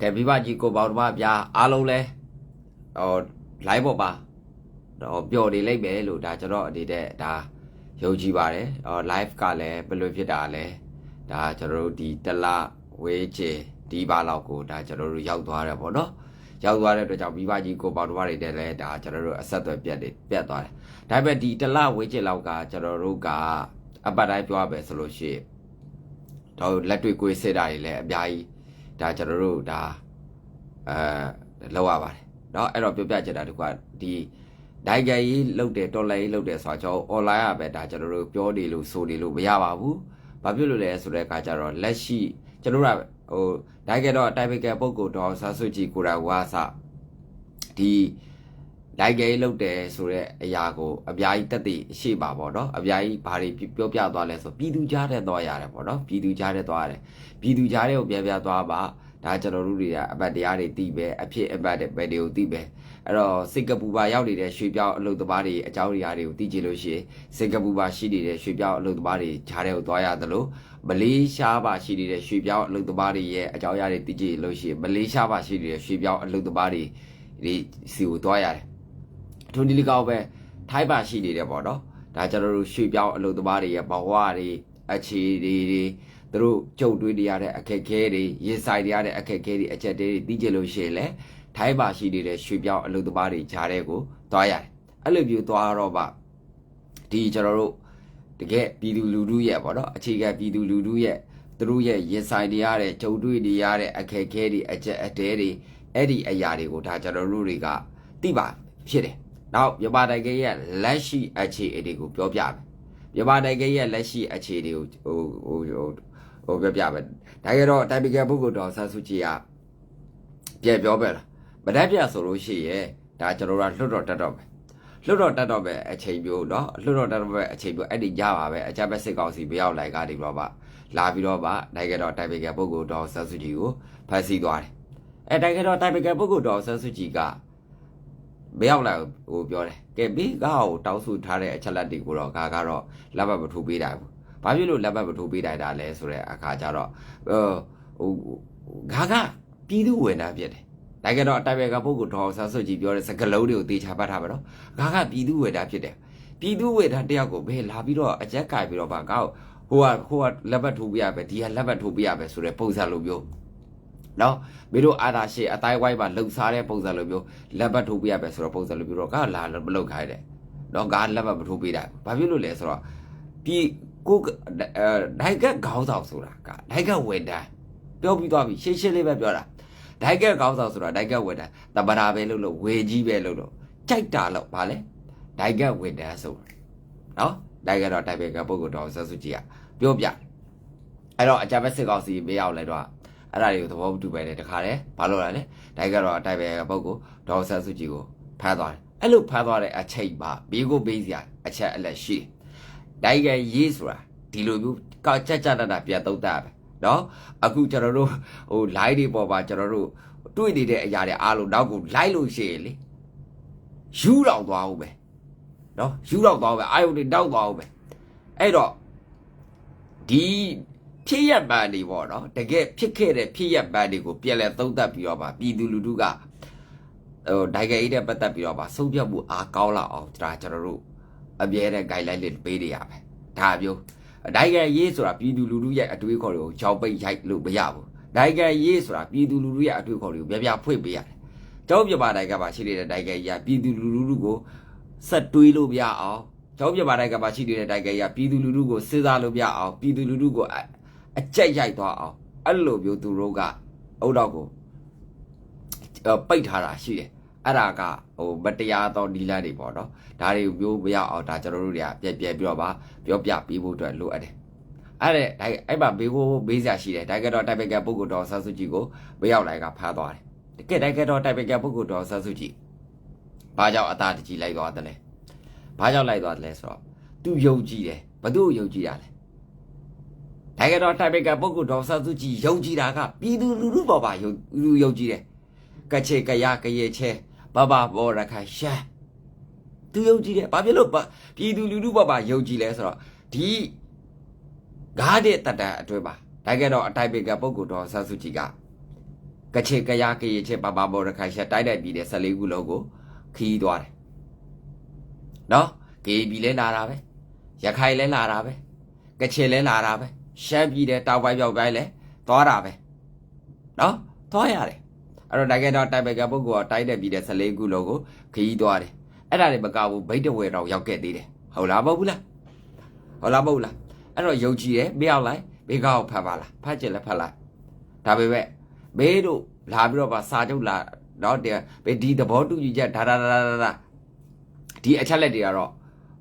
ကဲမိဘကြီးကိုပေါတော်မပြားအားလုံးလဲဟို live ပေါ်ပါတော့ပျော်နေလိမ့်မယ်လို့ဒါကျွန်တော်အနေနဲ့ဒါယုံကြည်ပါတယ်ဟော live ကလည်းဘယ်လိုဖြစ်တာလဲဒါကျွန်တော်တို့ဒီတလဝေးချေဒီပါလောက်ကိုဒါကျွန်တော်တို့ရောက်သွားတယ်ပေါ့နော်ရောက်သွားတဲ့အတွက်ကြောင့်မိဘကြီးကိုပေါတော်မတွေနဲ့လည်းဒါကျွန်တော်တို့အဆက်အသွယ်ပြတ်နေပြတ်သွားတယ်ဒါပေမဲ့ဒီတလဝေးချေလောက်ကကျွန်တော်တို့ကအပတ်တိုင်းပြောရမယ်ဆိုလို့ရှိရင်တော့လက်တွေ့ကိုယ်စစ်တာတွေလည်းအများကြီး ဒါကျွန်တော်တို့ဒါအဲလောက်ရပါတယ်เนาะအဲ့တော့ပြောပြချင်တာတကွာဒီဒိုင်ဂယ်ကြီးလုတ်တယ်တော်လိုင်းကြီးလုတ်တယ်ဆိုတာကျွန်တော် online อ่ะပဲဒါကျွန်တော်တို့ပြောနေလို့ဆိုနေလို့မရပါဘူး။ဘာဖြစ်လို့လဲဆိုတဲ့အခါကျတော့လက်ရှိကျွန်တော်တို့ကဟိုဒိုင်ဂယ်တော့တိုင်ပကယ်ပုဂ္ဂိုလ်တော်ဆာဆွကြည်ကိုရာဝါစဒီ ဒိုင်ဂယ်လုတ်တယ်ဆိုတဲ့အရာကိုအများကြီးတက်တည်ရှိပါပေါ့နော်အများကြီးဘာတွေပြောပြသွားလဲဆိုပြည်သူကြားတဲ့သွားရတယ်ပေါ့နော်ပြည်သူကြားတဲ့သွားရတယ်ပြည်သူကြားတဲ့ကိုပြန်ပြသွားပါဒါကျွန်တော်တို့တွေကအပတ်တရားတွေသိပဲအဖြစ်အပတ်တဲ့ဘယ်တွေကိုသိပဲအဲ့တော့စင်ကာပူပါရောက်နေတဲ့ရွှေပြောင်းအလုပ်သမားတွေအကြောင်းအရာတွေကိုသိကြလို့ရှိရင်စင်ကာပူပါရှိနေတဲ့ရွှေပြောင်းအလုပ်သမားတွေဂျားတဲ့ကိုသွားရသလိုမလေးရှားပါရှိနေတဲ့ရွှေပြောင်းအလုပ်သမားတွေရဲ့အကြောင်းအရာတွေသိကြလို့ရှိရင်မလေးရှားပါရှိနေတဲ့ရွှေပြောင်းအလုပ်သမားတွေဒီစီကိုသွားရတယ် အထုံးဒီလီကောက်ပဲထိုင်းပါရှိနေတယ်ပေါ့နော်ဒါကျွန်တော်တို့ရွှေပြောင်းအလုပ်သမားတွေရဲ့ဘဝတွေအခြေတွေတွေသူတို့ကြုံတွေ့နေရတဲ့အခက်အခဲတွေရင်ဆိုင်နေရတဲ့အခက်အခဲတွေအချက်တွေသိကြလို့ရှိရင်လည်းထိုင်းပါရှိနေတဲ့ရွှေပြောင်းအလုပ်သမားတွေဂျားတဲ့ကိုသွားရတယ်အဲ့လိုမျိုးသွားတော့ပါဒီကျွန်တော်တို့တကယ်ပြည်သူလူထုရဲ့ပေါ့နော်အခြေခံပြည်သူလူထုရဲ့သူတို့ရဲ့ရင်ဆိုင်နေရတဲ့ကြုံတွေ့နေရတဲ့အခက်အခဲတွေအချက်အတဲတွေအဲ့ဒီအရာတွေကိုဒါကျွန်တော်တို့တွေကသိပါဖြစ်တယ် နောက်မြန်မာနိုင်ငံရဲ့လက်ရှိအခြေအနေကိုပြောပြမယ်မြန်မာနိုင်ငံရဲ့လက်ရှိအခြေအနေကိုဟိုဟိုဟိုပြောပြမယ်ဒါကြတော့တိုင်ပီကပုဂ္ဂိုလ်တော်ဆန်းစုကြည်ကပြန်ပြောပဲလားမတတ်ပြဆိုလို့ရှိရဲ့ဒါကျွန်တော်တို့ကလွတ်တော်တတ်တော့မယ်လွတ်တော်တတ်တော့ပဲအချိန်မျိုးเนาะလွတ်တော်တတ်တော့ပဲအချိန်မျိုးအဲ့ဒီကြပါပဲအကြမ်းပဲစစ်ကောင်စီမရောက်လိုက်ကနေပြီးတော့ပါလာပြီးတော့ပါနိုင်ငံတော်တိုင်ပီကပုဂ္ဂိုလ်တော်ဆန်းစုကြည်ကိုဖမ်းဆီးသွားတယ်အဲနိုင်ငံတော်တိုင်ပီကပုဂ္ဂိုလ်တော်ဆန်းစုကြည်က မရောက်လာဟိုပြောတယ်ကဲဘေးကားကိုတောင်းဆိုထားတဲ့အချက်လက်တွေကိုတော့ကာကတော့လက်ပတ်မထိုးပေးတာဘူးဘာဖြစ်လို့လက်ပတ်မထိုးပေးနိုင်တာလဲဆိုတဲ့အခါကျတော့ဟိုဂါကပြည်သူဝင်တာဖြစ်တယ်နိုင်ငံတော်အတိုင်ပင်ခံပုဂ္ဂိုလ်ဒေါ်ဆန်းစုကြည်ပြောတဲ့စကားလုံးတွေကိုသေချာပတ်ထားပါတော့ဂါကပြည်သူဝင်တာဖြစ်တယ်ပြည်သူဝင်တာတယောက်ကိုဘယ်လာပြီးတော့အကြက်ကင်ပြီးတော့ဗာကောက်ဟိုကဟိုကလက်ပတ်ထိုးပြရပဲဒီကလက်ပတ်ထိုးပြရပဲဆိုတဲ့ပုံစံလိုမျိုး နော်မင်းတို့အာသာရှေအတိုင်းဝိုင်းမှာလှုပ်ရှားတဲ့ပုံစံလိုမျိုးလက်ပတ်ထိုးပြရပဲဆိုတော့ပုံစံလိုမျိုးတော့ကလာမလုပ်ခိုင်းတယ်နော်ကလက်ပတ်မထိုးပေးတာဘာဖြစ်လို့လဲဆိုတော့ပြည်ကိုဒိုက်ကခေါင်းဆောင်ဆိုတာကဒိုက်ကဝင်တန်းပြောပြီးသွားပြီရှင်းရှင်းလေးပဲပြောတာဒိုက်ကခေါင်းဆောင်ဆိုတာဒိုက်ကဝင်တန်းတပရာပဲလို့လို့ဝေကြီးပဲလို့လို့ကြိုက်တာလို့ဗာလဲဒိုက်ကဝင်တန်းဆိုတာနော်ဒိုက်ကတော့တိုင်ပင်ကပုဂ္ဂိုလ်တော်ဆက်စုကြည်ကပြောပြအဲ့တော့အကြမ်းဖက်စစ်ကောင်စီမရောက်လဲတော့ အဲ့ဒါတွေကိုသဘောမတူပဲလေတခါတည်းဘာလို့လဲလဲဒိုက်ကတော့တိုင်ပင်ကပုဂ္ဂိုလ်တော်ဆက်စုကြည်ကိုဖမ်းသွားတယ်အဲ့လိုဖမ်းသွားတဲ့အချိန်မှာဘေးကိုဘေးစရာအချက်အလက်ရှိဒိုက်ကရေးဆိုတာဒီလိုမျိုးကောက်ကြက်ကြက်တတ်တာပြန်သုံးတတ်ပဲเนาะအခုကျွန်တော်တို့ဟို line တွေပေါ်မှာကျွန်တော်တို့တွေ့နေတဲ့အရာတွေအားလုံးနောက်ကို line လို့ရှိရင်လေယူတော့သွားအောင်ပဲเนาะယူတော့သွားအောင်ပဲအာယုန်တွေတောက်သွားအောင်ပဲအဲ့တော့ဒီ ဖြစ်ရပ်ပန်တွေပေါ့နော်တကယ်ဖြစ်ခဲ့တဲ့ဖြစ်ရပ်ပန်တွေကိုပြန်လည်သုံးသပ်ပြီးတော့ပါပြည်သူလူထုကဟိုဒိုင်ကအေးတဲ့ပတ်သက်ပြီးတော့ပါဆုံးဖြတ်မှုအားကောင်းလာအောင်ဒါကျွန်တော်တို့အပြဲတဲ့ guideline လေးပေးနေရမယ်ဒါမျိုးဒိုင်ကရေးဆိုတာပြည်သူလူထုရဲ့အတွေးခေါ်တွေကိုကြောက်ပိတ်ရိုက်လို့မရဘူးဒိုင်ကရေးဆိုတာပြည်သူလူထုရဲ့အတွေးခေါ်တွေကိုပြပြဖွင့်ပေးရတယ်ကျောင်းပြပါဒိုင်ကပါရှိနေတဲ့ဒိုင်ကရေးပြည်သူလူထုကိုဆက်တွေးလို့မရအောင်ကျောင်းပြပါဒိုင်ကပါရှိနေတဲ့ဒိုင်ကရေးပြည်သူလူထုကိုစဉ်းစားလို့မရအောင်ပြည်သူလူထုကို အကြက်ရိုက်သွားအောင်အဲ့လိုမျိုးသူတို့ကအုတ်တော့ကိုပိတ်ထားတာရှိတယ်အဲ့ဒါကဟိုမတရားသောနီလာတွေပေါ့နော်ဒါတွေမျိုးမရအောင်ဒါကျွန်တော်တို့တွေကပြက်ပြက်ပြီးတော့ပါပြောပြပေးဖို့အတွက်လိုအပ်တယ်အဲ့ဒါအဲ့မှာဘေးကိုဘေးစရာရှိတယ်ဒါကတော့တိုင်ပကပုဂ္ဂိုလ်တော်ဆန်းစုကြည်ကိုမရောက်လိုက်ကဖားသွားတယ်တကယ်တိုင်ကတော့တိုင်ပကပုဂ္ဂိုလ်တော်ဆန်းစုကြည်ဘာကြောင့်အသာတကြီးလိုက်သွားတယ်လဲဘာကြောင့်လိုက်သွားတယ်လဲဆိုတော့သူယုံကြည်တယ်ဘသူ့ကိုယုံကြည်တာလဲ ဒါကတော့တိုင်ပကပုဂ္ဂိုလ်တော်ဆန်းစုကြည်ယုံကြည်တာကပြည်သူလူထုပေါ်ပါယုံယုံကြည်တယ်ကချေကရကရေချဲဘဘဘောရခိုင်ရှာသူယုံကြည်တယ်ဘာဖြစ်လို့ပြည်သူလူထုဘဘယုံကြည်လဲဆိုတော့ဒီဂါးတဲ့တတန်အတွဲပါဒါကြတော့အတိုင်ပင်ကပုဂ္ဂိုလ်တော်ဆန်းစုကြည်ကကချေကရကရေချေပပဘောရခိုင်ရှက်တိုက်တဲ့ပြည်တဲ့14ခုလုံးကိုခီးသွားတယ်နော်ကေပြည်လဲလာတာပဲရခိုင်လဲလာတာပဲကချေလဲလာတာပဲ ရှမ်းပြည်တဲ့တောက်ပိုင်းပြောက်ပိုင်းလဲသွားတာပဲနော်သွားရတယ်အဲ့တော့နိုင်ငံတော်တိုင်ပင်ခံပုဂ္ဂိုလ်ကတိုက်တဲ့ပြည်တဲ့14ခုလုံးကိုခီးသွားတယ်အဲ့ဒါတွေမကဘူးဗိတ်တဝဲတော့ရောက်ခဲ့သေးတယ်ဟုတ်လားမဟုတ်ဘူးလားဟုတ်လားမဟုတ်လားအဲ့တော့ယုံကြည်တယ်မရောက်လိုက်ဘေးကောက်ဖတ်ပါလားဖတ်ချင်လဲဖတ်လိုက်ဒါပေမဲ့ဘေးတို့လာပြီးတော့ပါစာချုပ်လာတော့တဲ့ဘေးဒီသဘောတူညီချက်ဒါဒါဒါဒါဒါဒီအချက်လက်တွေကတော့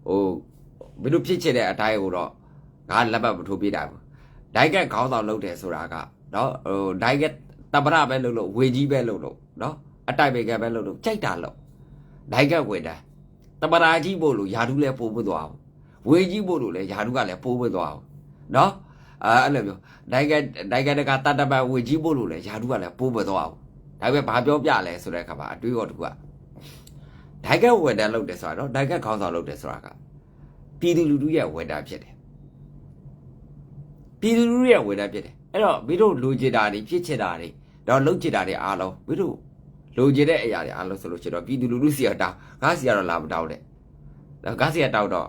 ဟိုဘယ်လိုဖြစ်ချင်တဲ့အတိုင်းကိုတော့ငါလက်ပတ်မထိုးပြတာဘူး ဒိုက်ကက်ခေါင်းဆောင်လုပ်တယ်ဆိုတာကနော်ဟိုဒိုက်ကက်တပရပဲလုပ်လို့ဝေကြီးပဲလုပ်လို့နော်အတိုက်ပေကပဲလုပ်လို့ကြိုက်တာလို့ဒိုက်ကက်ဝင်တယ်တပရာကြီးပို့လို့ယာဓုလည်းပို့ဖို့သွားဘူးဝေကြီးပို့လို့လည်းယာဓုကလည်းပို့ဖို့သွားဘူးနော်အဲအဲ့လိုမျိုးဒိုက်ကက်ဒိုက်ကက်ကတတပတ်ဝေကြီးပို့လို့လည်းယာဓုကလည်းပို့ဖို့သွားဘူးဒါပေမဲ့ဘာပြောပြလဲဆိုတဲ့အခါမှာအတွေးတော်တစ်ခုကဒိုက်ကက်ဝင်တယ်လုပ်တယ်ဆိုတာနော်ဒိုက်ကက်ခေါင်းဆောင်လုပ်တယ်ဆိုတာကပြည်သူလူထုရဲ့ဝင်တာဖြစ်တယ် ပြည်သူလူထုရဲ့ဝင်တာဖြစ်တယ်အဲ့တော့မင်းတို့လူချစ်တာတွေဖြစ်ချစ်တာတွေတော့လှုပ်ချစ်တာတွေအားလုံးမင်းတို့လိုချင်တဲ့အရာတွေအားလုံးဆိုလို့ရှိရင်တော့ပြည်သူလူထုစီကတောင်းငါစီကတော့လာမတောင်းတဲ့တော့ငါစီကတောင်းတော့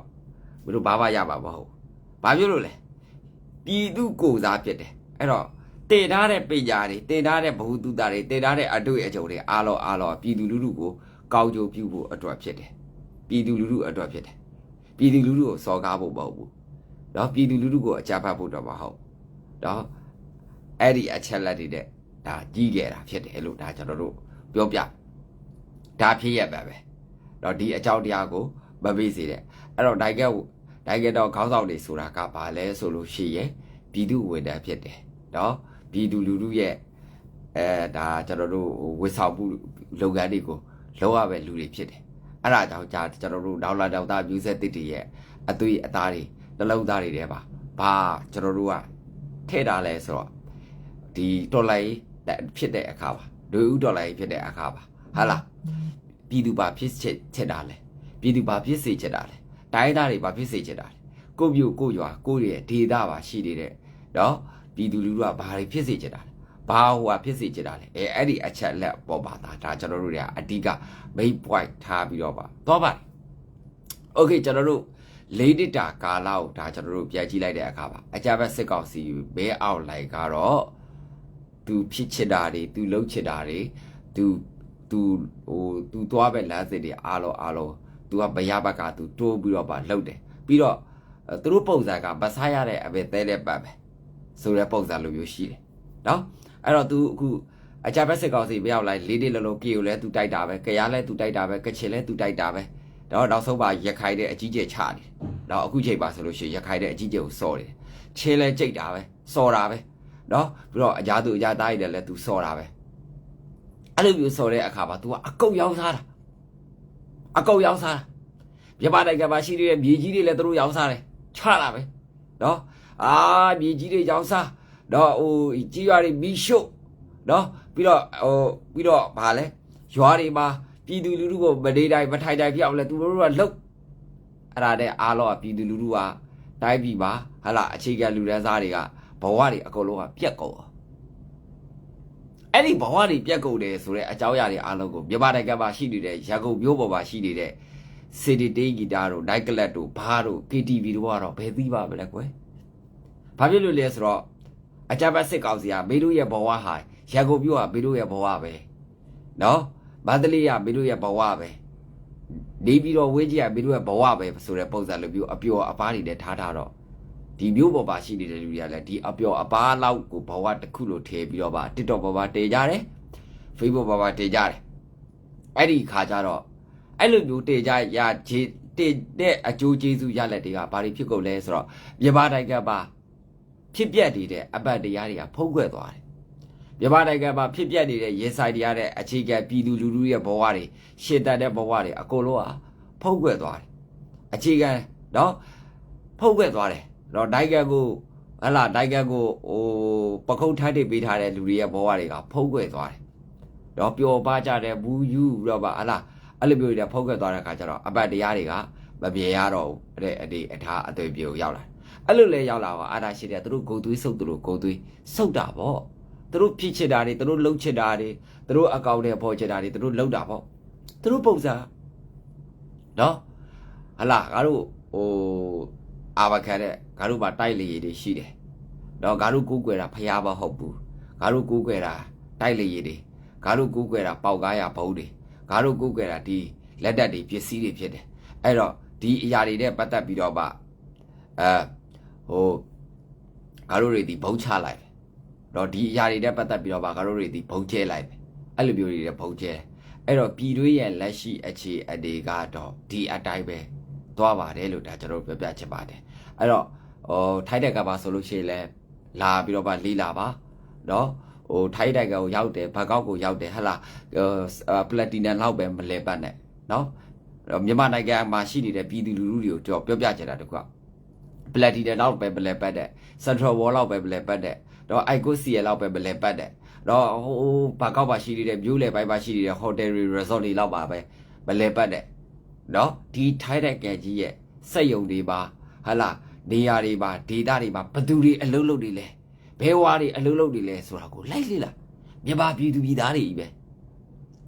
မင်းတို့ဘာမှရမှာမဟုတ်ဘာဖြစ်လို့လဲပြည်သူကိုစားဖြစ်တယ်အဲ့တော့တည်ထားတဲ့ပညာတွေတည်ထားတဲ့ဘ ഹു တုတာတွေတည်ထားတဲ့အတွေ့အကြုံတွေအားလုံးအားလုံးပြည်သူလူထုကိုကောင်းကျိုးပြုဖို့အတွက်ဖြစ်တယ်ပြည်သူလူထုအတွက်ဖြစ်တယ်ပြည်သူလူထုကိုစော်ကားဖို့မဟုတ်ဘူး နော်ပြည်သူလူထုကိုအကြမ်းဖက်ဖို့တော့မဟုတ်နော်အဲ့ဒီအချက်လက်တွေတဲ့ဒါကြီးခဲ့တာဖြစ်တယ်လို့ဒါကျွန်တော်တို့ပြောပြဒါဖြစ်ရပါပဲတော့ဒီအကြောင်းတရားကိုမမေ့စေတဲ့အဲ့တော့ဒိုင်ကက်ဒိုင်ကက်တော့ခေါင်းဆောင်တွေဆိုတာကဘာလဲဆိုလို့ရှိရင်ပြည်သူဝန်ထမ်းဖြစ်တယ်နော်ပြည်သူလူထုရဲ့အဲဒါကျွန်တော်တို့ဝစ်ဆောင်မှုလုပ်ငန်းတွေကိုလုပ်ရပဲလူတွေဖြစ်တယ်အဲ့ဒါကြောင့်ကြာကျွန်တော်တို့ဒေါက်လာဒေါက်တာမြူဆက်တစ်တွေရဲ့အသွေးအသားတွေ နှလုံးသားတွေထဲပါဘာကျွန်တော်တို့ကထည့်တာလဲဆိုတော့ဒီတော်လိုင်းဖြစ်တဲ့အခါပါဒွေဦးတော်လိုင်းဖြစ်တဲ့အခါပါဟာလားပြည်သူပါဖြစ်ချက်ချက်တာလဲပြည်သူပါဖြစ်စေချက်တာလဲတိုင်းသားတွေပါဖြစ်စေချက်တာလဲကိုယ့်မြို့ကိုယ့်ရွာကိုယ့်ရဲ့ဒေသပါရှိနေတဲ့နော်ပြည်သူလူထုကဘာတွေဖြစ်စေချက်တာလဲဘာဟိုဟာဖြစ်စေချင်တာလဲအဲအဲ့ဒီအချက်လက်ပေါ်ပါတာဒါကျွန်တော်တို့တွေကအဓိက main point ထားပြီးတော့ပါသွားပါတယ် okay ကျွန်တော်တို့ လေးတစ်တာကာလကိုဒါကျွန်တော်တို့ပြန်ကြည့်လိုက်တဲ့အခါပါအကြဘက်စစ်ကောင်စီဘဲအောက်လိုက်ကတော့သူဖြစ်ချစ်တာတွေသူလှုပ်ချစ်တာတွေသူသူဟိုသူသွားပဲလမ်းစစ်တွေအားလုံးအားလုံးသူကဘရဘက်ကသူတိုးပြီးတော့ပါလှုပ်တယ်ပြီးတော့သူတို့ပုံစံကမဆားရတဲ့အပဲတဲတဲ့ပတ်ပဲဆိုတဲ့ပုံစံလိုမျိုးရှိတယ်နော်အဲ့တော့ तू အခုအကြဘက်စစ်ကောင်စီမရောက်လိုက်လေးလေးလုံးလုံးကေကိုလည်း तू တိုက်တာပဲကြရားလည်း तू တိုက်တာပဲကချင်လည်း तू တိုက်တာပဲ တော့နောက်ဆုံးပါရခိုင်တဲ့အကြီးကျယ်ချတယ်တော့အခုချိန်ပါဆိုလို့ရှိရင်ရခိုင်တဲ့အကြီးကျယ်ကိုစော်တယ်ချင်းလဲကြိတ်တာပဲစော်တာပဲနော်ပြီးတော့အကြသူအကြသားရည်လည်း तू စော်တာပဲအဲ့လိုမျိုးစော်တဲ့အခါမှာ तू ကအကုတ်ရောက်စားတာအကုတ်ရောက်စားတာပြပတိုက်ကပါရှိတဲ့မြေကြီးတွေလည်းသူတို့ရောက်စားတယ်ချတာပဲနော်အာမြေကြီးတွေရောက်စားတော့ဟိုကြီးရွာတွေမီးရှို့နော်ပြီးတော့ဟိုပြီးတော့ဗာလဲရွာတွေမှာ ပြည်သူလူထုကိုမနေတိုင်းမထိုင်တိုင်းဖြစ်အောင်လဲသူတို့ကလှုပ်အဲ့ဒါတဲ့အားလုံးကပြည်သူလူထုကတိုင်းပြည်မှာဟာလာအခြေခံလူတန်းစားတွေကဘဝတွေအကုန်လုံးကပြက်ကုန်အဲ့ဒီဘဝတွေပြက်ကုန်တယ်ဆိုတဲ့အကြောင်းအရာတွေအားလုံးကိုမြန်မာနိုင်ငံမှာရှိနေတဲ့ရန်ကုန်မြို့ပေါ်မှာရှိနေတဲ့စီဒီတေးဂီတာတို့ဒိုက်ကလတ်တို့ဘားတို့ KTV တို့ကတော့ဘယ်သိပါမလဲကွယ်ဘာဖြစ်လို့လဲဆိုတော့အကြမ်းဖက်စစ်ကောင်စီကမေတို့ရဲ့ဘဝဟာရန်ကုန်မြို့ကမေတို့ရဲ့ဘဝပဲနော် မန္တလေးကမေတို့ရဲ့ဘဝပဲနေပြီးတော့ဝေးကြီးကမေတို့ရဲ့ဘဝပဲဆိုတဲ့ပုံစံလိုမျိုးအပျော်အပားတွေနဲ့ထားထားတော့ဒီမျိုးပေါ်ပါရှိနေတဲ့လူတွေကလည်းဒီအပျော်အပားလောက်ကိုဘဝတစ်ခုလိုထည့်ပြီးတော့ပါ TikTok ပေါ်ပါတည်ကြတယ် Facebook ပေါ်ပါတည်ကြတယ်အဲ့ဒီခါကျတော့အဲ့လိုမျိုးတည်ကြရခြေတည်တဲ့အကျိုးကျေးဇူးရလက်တွေကဘာတွေဖြစ်ကုန်လဲဆိုတော့မြန်မာနိုင်ငံပါဖြစ်ပျက်နေတဲ့အပတ်တရားတွေကဖုံးကွယ်သွားတယ် မြန်မာနိုင်ငံမှာဖြစ်ပျက်နေတဲ့ရေဆိုင်တရားတဲ့အခြေခံပြည်သူလူထုရဲ့ဘဝတွေရှေ့တက်တဲ့ဘဝတွေအကုန်လုံးဟာဖုံးကွယ်သွားတယ်အခြေခံနော်ဖုံးကွယ်သွားတယ်တော့နိုင်ငံကိုဟလာနိုင်ငံကိုဟိုပခုတ်ထိုက်တိပေးထားတဲ့လူတွေရဲ့ဘဝတွေကဖုံးကွယ်သွားတယ်တော့ပျော်ပါကြတဲ့ဘူးယူတော့ပါဟလာအဲ့လိုမျိုးတွေဖုံးကွယ်သွားတဲ့အခါကျတော့အပတ်တရားတွေကမပြေရတော့ဘူးအဲ့အဒီအထားအသွေးပြေကိုရောက်လာအဲ့လိုလဲရောက်လာတော့အာနာရှိတယ်သူတို့ဂုံသွေးစုပ်သူတို့ဂုံသွေးစုပ်တာပေါ့ သူတို့ဖြစ်ချစ်တာတွေသူတို့လှုပ်ချစ်တာတွေသူတို့အကောင့်တွေပေါ်ချစ်တာတွေသူတို့လှုပ်တာပေါ့သူတို့ပုံစံနော်ဟလာငါတို့ဟိုအာဘခံတဲ့ငါတို့မှာတိုက်လေရည်တွေရှိတယ်နော်ငါတို့ကူးကွယ်တာဖျားမဟုတ်ဘူးငါတို့ကူးကွယ်တာတိုက်လေရည်တွေငါတို့ကူးကွယ်တာပေါက်ကားရဘုံတွေငါတို့ကူးကွယ်တာဒီလက်တက်တွေပစ္စည်းတွေဖြစ်တယ်အဲ့တော့ဒီအရာတွေနဲ့ပတ်သက်ပြီးတော့မှအဲဟိုငါတို့တွေဒီဘုံချလိုက် တယ်တော့ဒီအရာတွေနဲ့ပတ်သက်ပြီးတော့မှငါတို့တွေဒီဘုံကျဲလိုက်တယ်အဲ့လိုမျိုးတွေနဲ့ဘုံကျဲတယ်အဲ့တော့ပြည်တွင်းရဲ့လက်ရှိအခြေအနေကတော့ဒီအတိုင်းပဲသွားပါတယ်လို့ဒါကျွန်တော်တို့ပြောပြချင်ပါတယ်အဲ့တော့ဟိုထိုက်တဲ့ကပါဆိုလို့ရှိရင်လဲလာပြီးတော့မှလေးလာပါနော်ဟိုထိုက်တဲ့ကကိုရောက်တယ်ဘကောက်ကိုရောက်တယ်ဟဟလာပလက်တီနမ်လောက်ပဲမလဲပတ်နဲ့နော်မြန်မာနိုင်ငံမှာရှိနေတဲ့ပြည်သူလူထုတွေကိုကျွန်တော်ပြောပြချင်တာတခုကပလက်တီနမ်လောက်ပဲမလဲပတ်တဲ့ Central Wall လောက်ပဲမလဲပတ်တဲ့ တော့ Icon CL လောက်ပဲမလဲပတ်တဲ့တော့ဟိုဘကောက်ပါရှိနေတဲ့မြို့လေပိုင်းပါရှိနေတဲ့ hotel resort တွေလောက်ပါပဲမလဲပတ်တဲ့နော်ဒီထိုက်တဲ့ကကြီးရဲ့စက်ယုံတွေပါဟလာနေရာတွေပါဒေတာတွေပါဘသူတွေအလုံးလုံးတွေလဲဘဲဝါတွေအလုံးလုံးတွေလဲဆိုတာကိုလိုက်လေလားမြန်မာပြည်သူပြည်သားတွေကြီးပဲ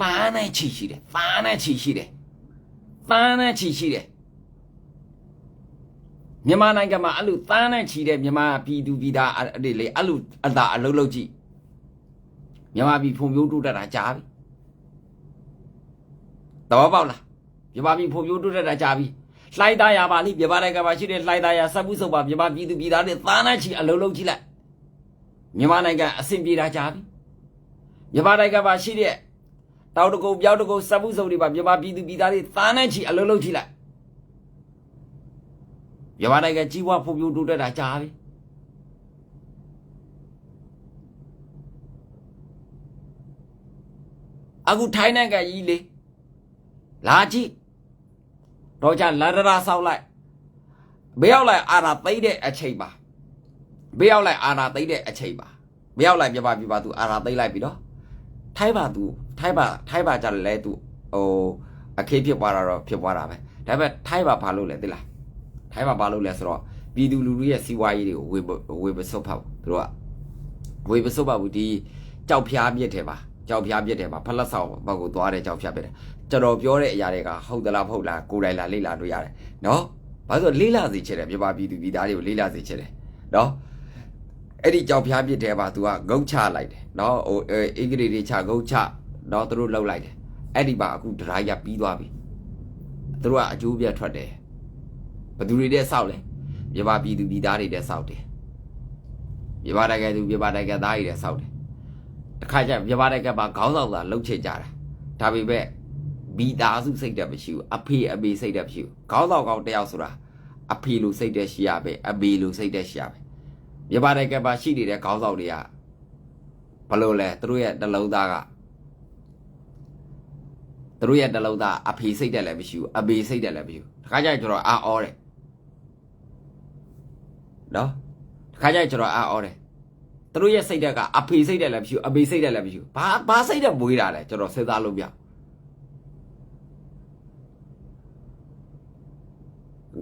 ပန်းနဲ့ချီရှိတယ်ပန်းနဲ့ချီရှိတယ်ပန်းနဲ့ချီရှိတယ် မြန်မာနိုင်ငံမှာအဲ့လိုပန်းနဲ့ချီတဲ့မြန်မာပြည်သူပြည်သားအဲ့ဒီလေအဲ့လိုအသာအလုံးလုံးကြည့်မြန်မာပြည်ဖွံ့ဖြိုးတိုးတက်တာကြားပြီတဘောပေါက်လားမြန်မာပြည်ဖွံ့ဖြိုးတိုးတက်တာကြားပြီလှိုင်းသားရပါလိမြန်မာနိုင်ငံမှာရှိတဲ့လှိုင်းသားရစပ်မှုစုပ်ပါမြန်မာပြည်သူပြည်သားတွေသားနဲ့ချီအလုံးလုံးကြည့်လိုက်မြန်မာနိုင်ငံအဆင်ပြေတာကြားပြီမြန်မာနိုင်ငံမှာရှိတဲ့တောင်တကုံပြောင်းတကုံစပ်မှုစုပ်တွေပါမြန်မာပြည်သူပြည်သားတွေသားနဲ့ချီအလုံးလုံးကြည့်လိုက် မြန်မာနိုင်ငံကြီးပွားဖွံ့ဖြိုးတိုးတက်တာကြားပြီအခုထိုင်းနိုင်ငံကြီးလေလာကြည့်တော့ကြလန္ဒရာဆောက်လိုက်ဘေးရောက်လိုက်အာနာသိမ့်တဲ့အချိန်ပါဘေးရောက်လိုက်အာနာသိမ့်တဲ့အချိန်ပါဘေးရောက်လိုက်ပြပါပြပါသူအာနာသိမ့်လိုက်ပြီတော့ထိုင်းပါသူထိုင်းပါထိုင်းပါကြလဲသူဟိုအခေးဖြစ်သွားတာတော့ဖြစ်သွားတာပဲဒါပေမဲ့ထိုင်းပါဘာလို့လဲသိလား ထိုင်းပါဘာလို့လဲဆိုတော့ပြည်သူလူထုရဲ့စီးပွားရေးတွေကိုဝေဝေပစုတ်ဖောက်သူတို့ကဝေပစုတ်ဖောက်ဘူးဒီကြောက်ဖျားမြစ်တယ်ပါကြောက်ဖျားပြစ်တယ်မှာဖလက်ဆောင်ဘက်ကိုသွားတဲ့ကြောက်ဖျားပြစ်တယ်ကျွန်တော်ပြောတဲ့အရာတွေကဟုတ်သလားမဟုတ်လားကိုယ်တိုင်လာလေ့လာလို့ရတယ်နော်ဘာလို့လေ့လာစေချင်တယ်ပြပါပြည်သူပြည်သားတွေကိုလေ့လာစေချင်တယ်နော်အဲ့ဒီကြောက်ဖျားပြစ်တယ်ပါ तू ကဂုတ်ချလိုက်တယ်နော်ဟိုအင်္ဂလိပ်တွေချဂုတ်ချနော်သူတို့လှုပ်လိုက်တယ်အဲ့ဒီပါအခုဒရိုင်ယာပြီးသွားပြီသူတို့ကအကျိုးပြတ်ထွက်တယ် ဘယ်သူတွေတဲ့စောက်လဲပြပါပြည်သူပြည်သားတွေတဲ့စောက်တယ်ပြပါတကယ်သူပြပါတကယ်သားတွေတဲ့စောက်တယ်တခါကျမြန်မာနိုင်ငံမှာခေါင်းဆောင်သာလှုပ်ချင်ကြတာဒါပေမဲ့မိသားစုစိတ်တက်မရှိဘူးအဖေအမေစိတ်တက်မရှိဘူးခေါင်းဆောင်ကောင်းတယောက်ဆိုတာအဖေလိုစိတ်တက်ရှိရပဲအမေလိုစိတ်တက်ရှိရပဲမြန်မာနိုင်ငံမှာရှိနေတဲ့ခေါင်းဆောင်တွေကဘလို့လဲသူတို့ရဲ့နှလုံးသားကသူတို့ရဲ့နှလုံးသားအဖေစိတ်တက်လည်းမရှိဘူးအမေစိတ်တက်လည်းမရှိဘူးတခါကျကျွန်တော်အာအောတယ် နော်တခါကျကျွန်တော်အာအောတယ်သူတို့ရဲ့စိတ်ဓာတ်ကအဖေစိတ်ဓာတ်လည်းမရှိဘူးအမေစိတ်ဓာတ်လည်းမရှိဘူးဘာဘာစိတ်ဓာတ်မွေးတာလဲကျွန်တော်စဉ်းစားလို့ပြ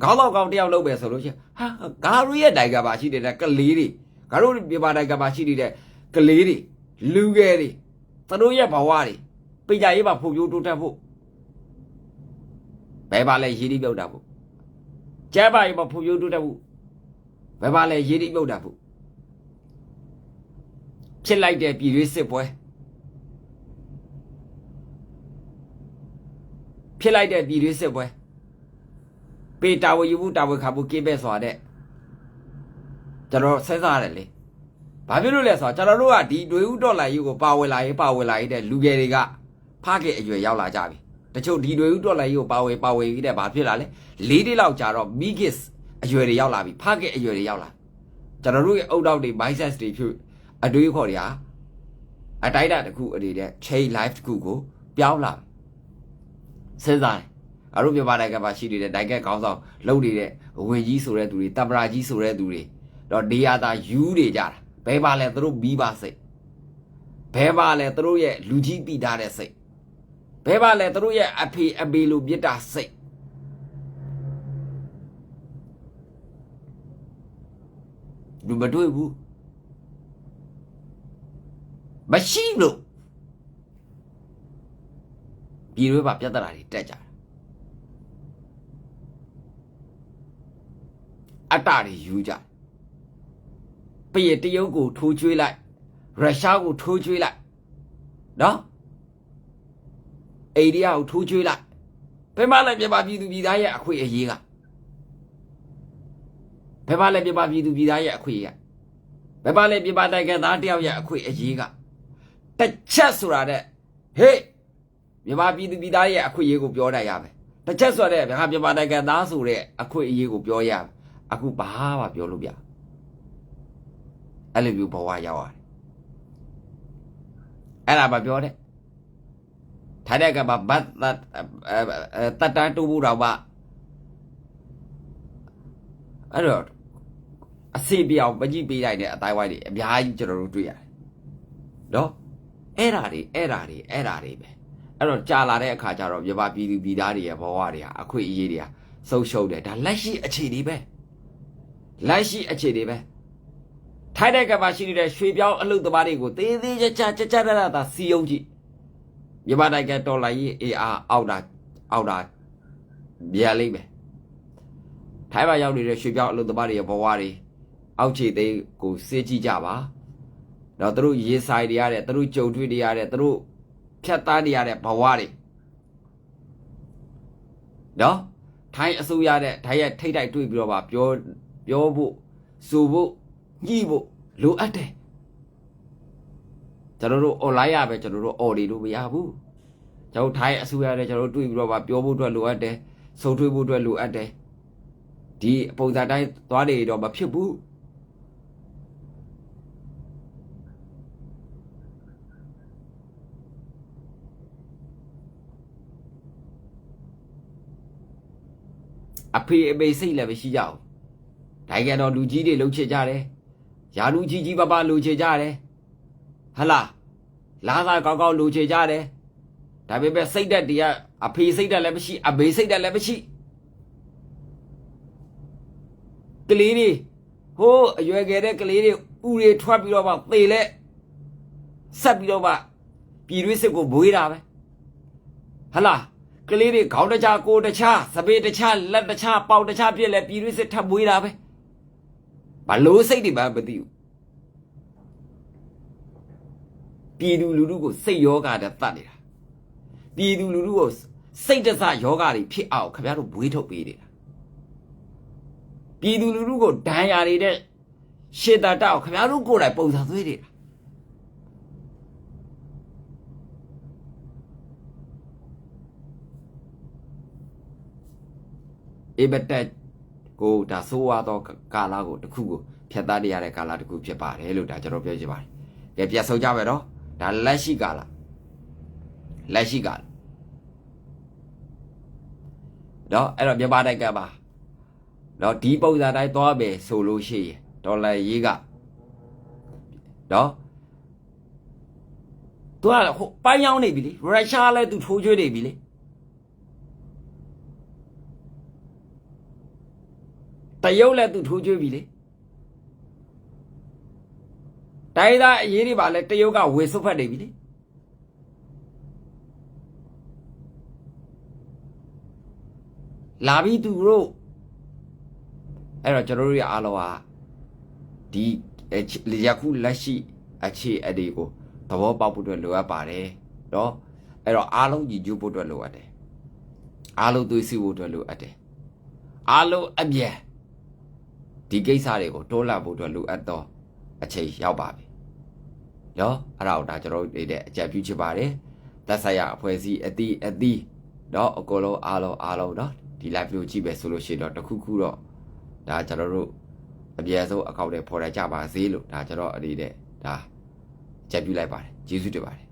ခေါင်းတော့ကောင်းတယောက်လုပ်ပဲဆိုလို့ရှိရင်ဟာဂါရီရဲ့နိုင်ငံမှာရှိနေတဲ့ကလေးတွေဂါတို့မြန်မာနိုင်ငံမှာရှိနေတဲ့ကလေးတွေလူငယ်တွေသူတို့ရဲ့ဘဝတွေပိကြရေးမှာဖွံ့ဖြိုးတိုးတက်ဖို့ဘယ်ပါလဲရည်ရည်ပြုတ်တာဖို့ကျဲပါရေးမှာဖွံ့ဖြိုးတိုးတက်ဖို့ ဘယ်ပါလဲရည်ရည်ပြုတ်တာဖို့ဖြစ်လိုက်တဲ့ပြည်ရွေးစစ်ပွဲဖြစ်လိုက်တဲ့ပြည်ရွေးစစ်ပွဲပေတာဝယူဘူးတာဝခါဘူးကိပဲစွာတဲ့ကျွန်တော်ဆက်စားရတယ်လေဘာဖြစ်လို့လဲဆိုတော့ကျွန်တော်တို့ကဒီတွေဥဒေါ်လာယူကိုပါဝင်လာရေးပါဝင်လာရေးတဲ့လူငယ်တွေကဖခင်အရွယ်ရောက်လာကြပြီတချို့ဒီတွေဥဒေါ်လာယူကိုပါဝင်ပါဝင်ပြီးတဲ့ဘာဖြစ်လာလဲ၄နှစ်လောက်ကြာတော့မိဂစ် အရွယ်တွေရောက်လာပြီဖခင်အရွယ်တွေရောက်လာကျွန်တော်တို့ရဲ့အုတ်တောက်တွေ mindset တွေဖြစ်အတွေးခေါ်တွေဟာအတိုက်တာတစ်ခုအနေနဲ့ chain life တစ်ခုကိုပြောင်းလာစဉ်းစားတယ်အရုပ်ပြပါနိုင်ငံမှာရှိနေတဲ့နိုင်ငံကောင်းဆောင်လုပ်နေတဲ့ဝင်ကြီးဆိုတဲ့သူတွေတပရာကြီးဆိုတဲ့သူတွေတော့နေရာသာယူနေကြတာဘယ်ပါလဲသူတို့ပြီးပါစိတ်ဘယ်ပါလဲသူတို့ရဲ့လူကြီးတည်ထားတဲ့စိတ်ဘယ်ပါလဲသူတို့ရဲ့အဖေအမေလိုမြစ်တာစိတ် လူမတွေ့ဘူးမရှိလို့ပြည်တွင်းမှာပြဿနာတွေတက်ကြတာအတ္တတွေယူကြတယ်ပြည်တရုတ်ကိုထိုးကျွေးလိုက်ရုရှားကိုထိုးကျွေးလိုက်နော်အိန္ဒိယကိုထိုးကျွေးလိုက်ဘယ်မှလည်းမြန်မာပြည်သူပြည်သားရဲ့အခွင့်အရေးက ဘယ်မှလည်းမြန်မာပြည်သူပြည်သားရဲ့အခွင့်အရေးကဘယ်မှလည်းမြန်မာနိုင်ငံသားတယောက်ရဲ့အခွင့်အရေးကတစ်ချက်ဆိုတာတဲ့ဟေးမြန်မာပြည်သူပြည်သားရဲ့အခွင့်အရေးကိုပြောနိုင်ရမယ်တစ်ချက်ဆိုတဲ့မြန်မာမြန်မာနိုင်ငံသားဆိုတဲ့အခွင့်အရေးကိုပြောရမယ်အခုဘာမှပြောလို့မရအဲ့လိုမျိုးဘဝရောက်ရတယ်အဲ့ဒါမပြောတဲ့ထိုင်တဲ့ကမှာဘတ်တတ်တတ်တန်းတူဘူးတော့မှအဲ့တော့ အစီပြောင်မကြည့်ပေးလိုက်တဲ့အတိုင်းဝိုင်းတွေအများကြီးကျွန်တော်တို့တွေ့ရတယ်နော်အဲ့ဓာတွေအဲ့ဓာတွေအဲ့ဓာတွေပဲအဲ့တော့ကြာလာတဲ့အခါကျတော့မြမပြည်သူပြည်သားတွေရဲ့ဘဝတွေဟာအခွင့်အရေးတွေဟာဆုံးရှုံးတယ်ဒါလက်ရှိအခြေအနေပဲလက်ရှိအခြေအနေပဲထိုင်တဲ့ကမှာရှိနေတဲ့ရွှေပြောင်းအလုပ်သမားတွေကိုသေးသေးချာချာကြကြရတာသာစီယုံကြည့်မြန်မာနိုင်ငံတော်လိုင်းရေးအေအာအောက်တာအောက်တာမြန်လိမ့်မယ်ထိုင်မှာရောက်နေတဲ့ရွှေပြောင်းအလုပ်သမားတွေရဲ့ဘဝတွေ အောက်ခြေသိမ်းကိုစေးကြည့်ကြပါတော့သူတို့ရေးဆိုင်တွေရတဲ့သူတို့ကြုံတွေ့တွေရတဲ့သူတို့ဖြတ်သားနေရတဲ့ဘဝတွေနော်ထိုင်းအစိုးရတဲ့ထိုင်းရဲ့ထိတ်တိုက်တွေ့ပြီးတော့ပါပြောပြောဖို့ဆိုဖို့ညှိဖို့လိုအပ်တယ်ကျွန်တော်တို့ online ရပဲကျွန်တော်တို့ order လို့မရဘူးကျွန်တော်ထိုင်းအစိုးရနဲ့ကျွန်တော်တို့တွေ့ပြီးတော့ပါပြောဖို့အတွက်လိုအပ်တယ်ဆုံထွေးဖို့အတွက်လိုအပ်တယ်ဒီပုံစံတိုင်းသွားနေတော့မဖြစ်ဘူး အဖေအမေစိတ်လည်းမရှိကြဘူးဒိုင်ကတော့လူကြီးတွေလှုပ်ချကြတယ်ယာလူကြီးကြီးပပလှုပ်ချကြတယ်ဟလာလာသာကောက်ကောက်လှုပ်ချကြတယ်ဒါပေမဲ့စိတ်သက်တည်းကအဖေစိတ်သက်လည်းမရှိအမေစိတ်သက်လည်းမရှိကလေးတွေဟိုးအရွယ်ငယ်တဲ့ကလေးတွေဥတွေထွက်ပြီးတော့မှသေလဲဆက်ပြီးတော့မှပြည်တွင်းစစ်ကိုဘွေးတာပဲဟလာ ကလေးတွေခေါင်းတခြားကိုယ်တခြားစပေတခြားလက်တခြားပေါင်တခြားပြည့်လဲပြည်တွင်းစစ်ထပ်ဘွေးတာပဲဘလို့စိတ်တွေမှမသိဘူးပြည်သူလူထုကိုစိတ်ယောဂတဲ့တတ်နေတာပြည်သူလူထုကိုစိတ်တဆယောဂတွေဖြစ်အောင်ခင်ဗျားတို့ဘွေးထုတ်ပေးနေတာပြည်သူလူထုကိုဒဏ်ရာတွေတဲ့ရှေတာတောက်ခင်ဗျားတို့ကိုယ်တိုင်ပုံစံသွေးနေတာ အေဘတက်ကိုဒါဆိုးဝါသောကာလကိုတစ်ခုကိုဖြတ်သားနေရတဲ့ကာလတစ်ခုဖြစ်ပါတယ်လို့ဒါကျွန်တော်ပြောချင်ပါတယ်။ကဲပြတ်ဆုံးကြမယ်နော်။ဒါလက်ရှိကာလလက်ရှိကာလနော်အဲ့တော့မြန်မာနိုင်ငံမှာနော်ဒီပုံစံတိုင်းသွားမယ်ဆိုလို့ရှိရင်ဒေါ်လာရေးကနော်သူကဟိုပိုင်းရောက်နေပြီလေရုရှားလည်းသူထိုးကျွေးနေပြီလေ တရုတ်လည်းသူထိုးကျွေးပြီလေတိုင်းသားအရေးတွေပါလဲတရုတ်ကဝေစုတ်ဖက်နေပြီလေလာပြီးသူတို့အဲ့တော့ကျွန်တော်တို့ရအားလုံးဟာဒီယခုလက်ရှိအခြေအနေကိုသဘောပေါက်ဖို့အတွက်လိုအပ်ပါတယ်เนาะအဲ့တော့အားလုံးညီညွတ်ဖို့အတွက်လိုအပ်တယ်အားလုံးသွေးစည်းဖို့အတွက်လိုအပ်တယ်အားလုံးအမြန် ဒီကိစ္စတွေကိုတိုးလှဖို့အတွက်လိုအပ်သောအချိန်ရောက်ပါပြီနော်အဲ့ဒါကိုဒါကျွန်တော်တို့နေတဲ့အကြံပြုချင်ပါတယ်သက်ဆိုင်ရာအဖွဲ့အစည်းအသီးအသီးနော်အကုန်လုံးအားလုံးအားလုံးနော်ဒီ live ကိုကြည့်ပဲဆိုလို့ရှိရင်တော့တခုခုတော့ဒါကျွန်တော်တို့အပြေဆုံးအကောင့်တွေပေါ်ရကြပါစေလို့ဒါကျွန်တော်အနေနဲ့ဒါကြံပြုလိုက်ပါတယ်ကျေးဇူးတင်ပါတယ်